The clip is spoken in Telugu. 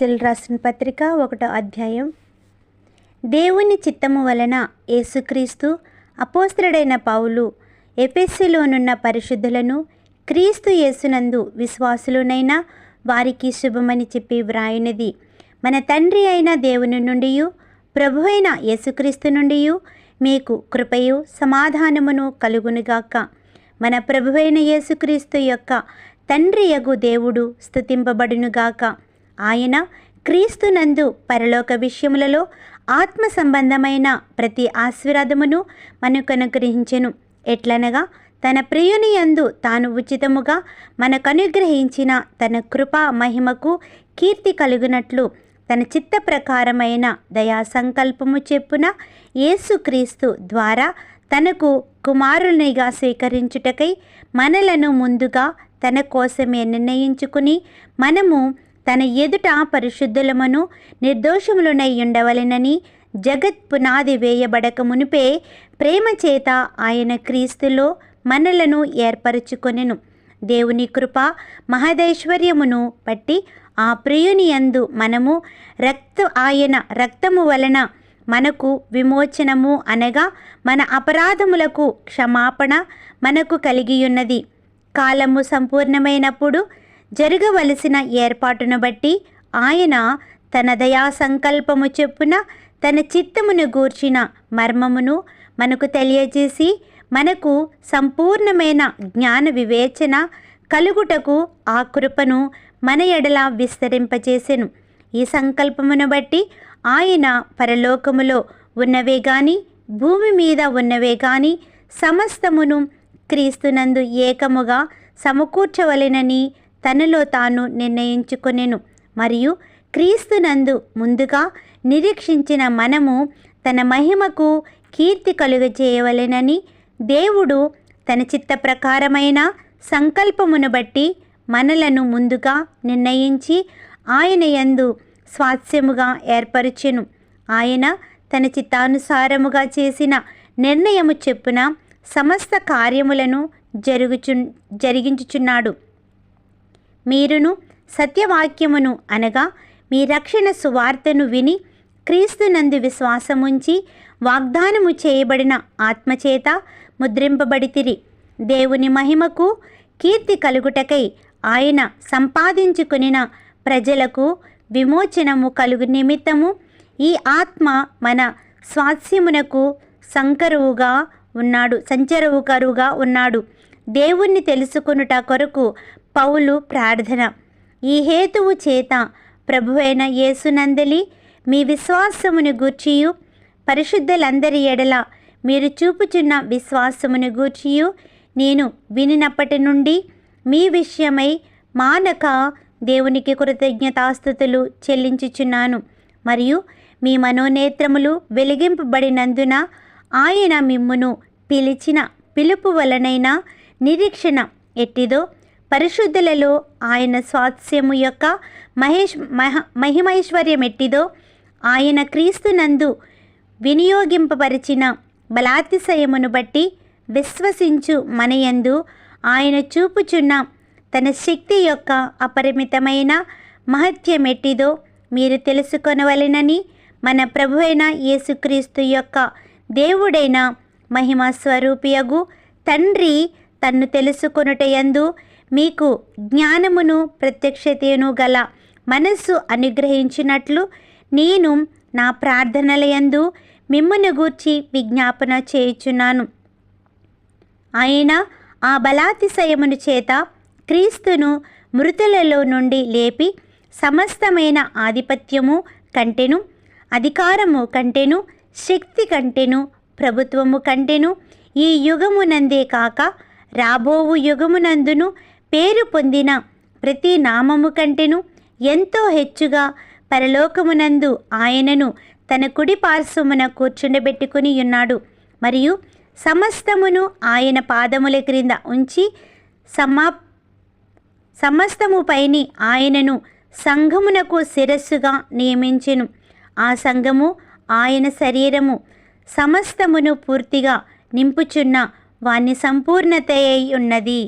తెల్ రాసిన పత్రిక ఒకటో అధ్యాయం. దేవుని చిత్తము వలన యేసుక్రీస్తు అపోస్త్రుడైన పౌలు ఎఫెస్సులోనున్న పరిశుద్ధులను క్రీస్తు యేసునందు విశ్వాసులునైనా వారికి శుభమని చెప్పి వ్రాయినది. మన తండ్రి అయిన దేవుని నుండి ప్రభు అయిన యేసుక్రీస్తు నుండి మీకు కృపయు సమాధానమును కలుగునుగాక. మన ప్రభువైన యేసుక్రీస్తు యొక్క తండ్రి యగు దేవుడు స్తుతింపబడునుగాక. ఆయన క్రీస్తునందు పరలోక విషయములలో ఆత్మ సంబంధమైన ప్రతి ఆశీర్వాదమును మనకు అనుగ్రహించెను ఎట్లనగా తన ప్రియుని యందు తాను ఉచితముగా మనకు అనుగ్రహించిన తన కృపా మహిమకు కీర్తి కలిగినట్లు తన చిత్త ప్రకారమైన దయా సంకల్పము చెప్పున యేసుక్రీస్తు ద్వారా తనకు కుమారునిగా స్వీకరించుటకై మనలను ముందుగా తన కోసమే నిర్ణయించుకుని మనము తన ఎదుట పరిశుద్ధులమును నిర్దోషములునై ఉండవలెనని జగత్ పునాది వేయబడక మునిపే ప్రేమ చేత ఆయన క్రీస్తులో మనలను ఏర్పరచుకొనెను. దేవుని కృప మహదైశ్వర్యమును బట్టి ఆ ప్రియుని యందు మనము రక్త ఆయన రక్తము వలన మనకు విమోచనము అనగా మన అపరాధములకు క్షమాపణ మనకు కలిగియున్నది. కాలము సంపూర్ణమైనప్పుడు జరగవలసిన ఏర్పాటును బట్టి ఆయన తన దయా సంకల్పము చెప్పున తన చిత్తమును గూర్చిన మర్మమును మనకు తెలియజేసి మనకు సంపూర్ణమైన జ్ఞాన వివేచన కలుగుటకు ఆ కృపను మన ఎడల విస్తరింపజేసెను. ఈ సంకల్పమును బట్టి ఆయన పరలోకములో ఉన్నవే గాని భూమి మీద ఉన్నవే గాని సమస్తమును క్రీస్తునందు ఏకముగా సమకూర్చవలెనని తనలో తాను నిర్ణయించుకొనెను. మరియు క్రీస్తునందు ముందుగా నిరీక్షించిన మనము తన మహిమకు కీర్తి కలుగజేయవలెనని దేవుడు తన చిత్త ప్రకారమైన సంకల్పమును బట్టి మనలను ముందుగా నిర్ణయించి ఆయన యందు స్వాస్యముగా ఏర్పరచెను. ఆయన తన చిత్తానుసారముగా చేసిన నిర్ణయము చెప్పున సమస్త కార్యములను జరుగుచు జరిగించుచున్నాడు. మీరును సత్యవాక్యమును అనగా మీ రక్షణ సువార్తను విని క్రీస్తునందు విశ్వాసముంచి వాగ్దానము చేయబడిన ఆత్మచేత ముద్రింపబడితిరి. దేవుని మహిమకు కీర్తి కలుగుటకై ఆయన సంపాదించుకునిన ప్రజలకు విమోచనము కలుగు నిమిత్తము ఈ ఆత్మ మన స్వాస్యమునకు సంకరువుగా ఉన్నాడు సంచరువుకరుగా ఉన్నాడు. దేవుణ్ణి తెలుసుకొనుట కొరకు పౌలు ప్రార్థన. ఈ హేతువు చేత ప్రభువైన యేసునందలి మీ విశ్వాసమును గూర్చియు. పరిశుద్ధులందరి ఎడల మీరు చూపుచున్న విశ్వాసమును గూర్చియు. నేను వినినప్పటి నుండి మీ విషయమై మానక దేవునికి కృతజ్ఞతాస్థుతులు చెల్లించుచున్నాను. మరియు మీ మనోనేత్రములు వెలిగింపబడినందున ఆయన మిమ్మును పిలిచిన పిలుపు వలనైనా నిరీక్షణ ఎట్టిదో పరిశుద్ధులలో ఆయన స్వాస్యము యొక్క మహేష్ మహ మహిమైశ్వర్యం ఎట్టిదో ఆయన క్రీస్తునందు వినియోగింపబరిచిన బలాతిశయమును బట్టి విశ్వసించు మనయందు ఆయన చూపుచున్న తన శక్తి యొక్క అపరిమితమైన మహత్యమెట్టిదో మీరు తెలుసుకొనవలెనని మన ప్రభువైన యేసుక్రీస్తు యొక్క దేవుడైన మహిమ స్వరూపియగు తండ్రి తన్ను తెలుసుకొనుటయందు మీకు జ్ఞానమును ప్రత్యక్షతను గల మనస్సు అనుగ్రహించినట్లు నేను నా ప్రార్థనలయందు మిమ్మను గూర్చి విజ్ఞాపన చేయుచున్నాను. ఆయన ఆ బలాతిశయమును చేత క్రీస్తును మృతులలో నుండి లేపి సమస్తమైన ఆధిపత్యము కంటెను అధికారము కంటెను శక్తి కంటెను ప్రభుత్వము కంటెను ఈ యుగమునందే కాక రాబోవు యుగమునందును పేరు పొందిన ప్రతి నామము కంటెను ఎంతో హెచ్చుగా పరలోకమునందు ఆయనను తన కుడి పార్శ్వమున కూర్చుండబెట్టుకుని ఉన్నాడు. మరియు సమస్తమును ఆయన పాదముల క్రింద ఉంచి సమా సమస్తము పైని ఆయనను సంఘమునకు శిరస్సుగా నియమించెను. ఆ సంఘము ఆయన శరీరము సమస్తమును పూర్తిగా నింపుచున్న వాని సంపూర్ణత అయి ఉన్నది.